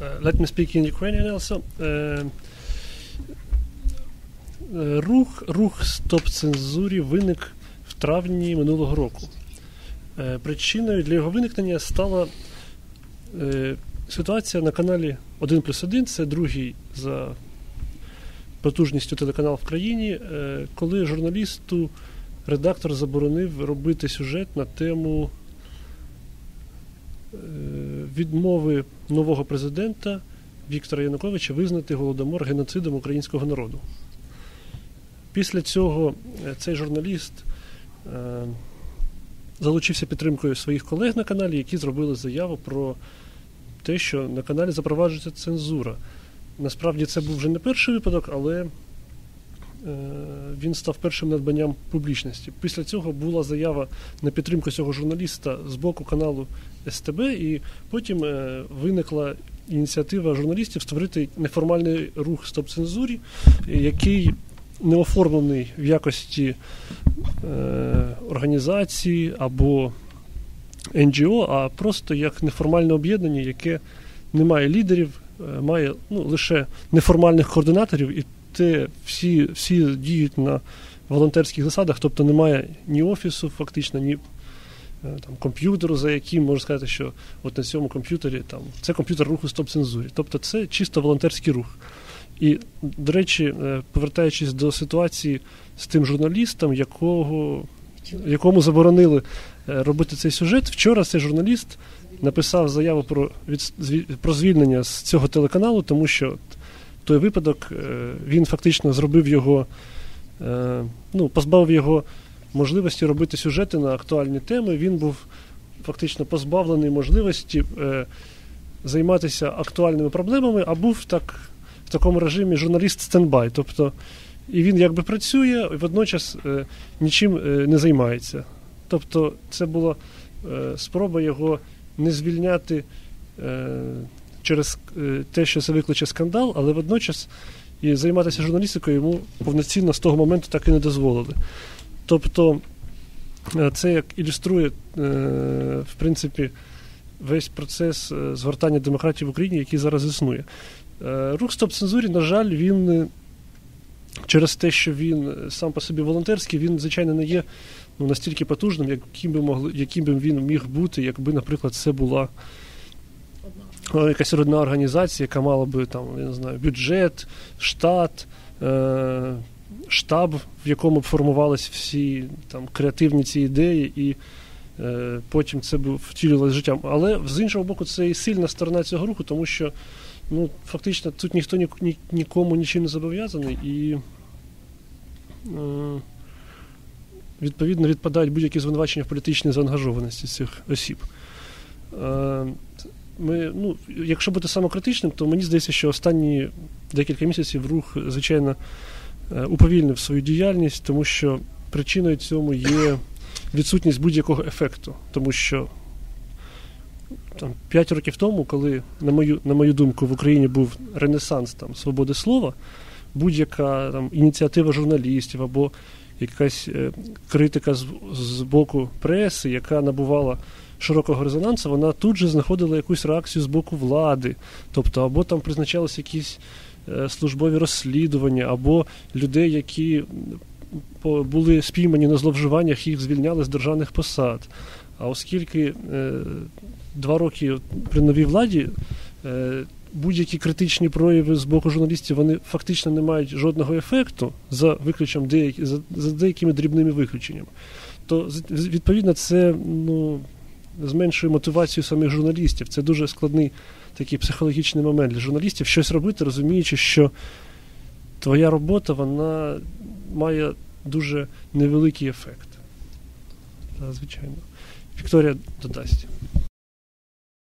let me speak in Ukrainian also. Uh, рух, рух стоп цензурі виник в травні минулого року. Uh, причиною для його виникнення стала uh, ситуація на каналі 1 плюс 1, це другий за потужністю телеканал в країні, коли журналісту редактор заборонив робити сюжет на тему відмови нового президента Віктора Януковича визнати голодомор геноцидом українського народу. Після цього цей журналіст залучився підтримкою своїх колег на каналі, які зробили заяву про те, що на каналі запроваджується цензура. Насправді це був вже не перший випадок, але він став першим надбанням публічності. Після цього була заява на підтримку цього журналіста з боку каналу СТБ, і потім виникла ініціатива журналістів створити неформальний рух стоп-цензурі, який не оформлений в якості організації або НГО, а просто як неформальне об'єднання, яке не має лідерів, має ну, лише неформальних координаторів. і те всі всі діють на волонтерських засадах, тобто немає ні офісу, фактично, ні там, комп'ютеру, за яким можна сказати, що от на цьому комп'ютері там, це комп'ютер руху стоп-цензурі. Тобто це чисто волонтерський рух. І, до речі, повертаючись до ситуації з тим журналістом, якого, якому заборонили робити цей сюжет, вчора цей журналіст написав заяву про, від, про звільнення з цього телеканалу, тому що той випадок він фактично зробив його, ну, позбавив його можливості робити сюжети на актуальні теми. Він був фактично позбавлений можливості займатися актуальними проблемами, а був так, в такому режимі журналіст стендбай. Тобто, і він якби працює, і водночас нічим не займається. Тобто, це була спроба його не звільняти через те, що це викличе скандал, але водночас і займатися журналістикою йому повноцінно з того моменту так і не дозволили. Тобто це як ілюструє, в принципі, весь процес згортання демократії в Україні, який зараз існує. Рух стоп-цензурі, на жаль, він через те, що він сам по собі волонтерський, він, звичайно, не є ну, настільки потужним, яким би могли, яким би він міг бути, якби, наприклад, це була якась родна організація, яка мала би там, я не знаю, бюджет, штат, е- штаб, в якому б формувалися всі там креативні ці ідеї, і е- потім це б втілювалося життям. Але з іншого боку, це і сильна сторона цього руху, тому що ну, фактично тут ніхто ні, ні, нікому нічим не зобов'язаний і. Е- Відповідно, відпадають будь-які звинувачення в політичній заангажованості цих осіб. Ми, ну, Якщо бути самокритичним, то мені здається, що останні декілька місяців рух, звичайно, уповільнив свою діяльність, тому що причиною цьому є відсутність будь-якого ефекту. Тому що там, 5 років тому, коли, на мою на мою думку, в Україні був ренесанс там, свободи слова, будь-яка там, ініціатива журналістів або якась е, критика з, з боку преси, яка набувала широкого резонансу, вона тут же знаходила якусь реакцію з боку влади, тобто або там призначалися якісь е, службові розслідування, або людей, які були спіймані на зловживаннях, їх звільняли з державних посад. А оскільки е, два роки при новій владі е, будь-які критичні прояви з боку журналістів вони фактично не мають жодного ефекту за виключенням деякі, за, за деякими дрібними виключеннями, то відповідно це ну, зменшує мотивацію самих журналістів. Це дуже складний такий психологічний момент для журналістів щось робити, розуміючи, що твоя робота вона має дуже невеликий ефект. Та, звичайно. Вікторія додасть.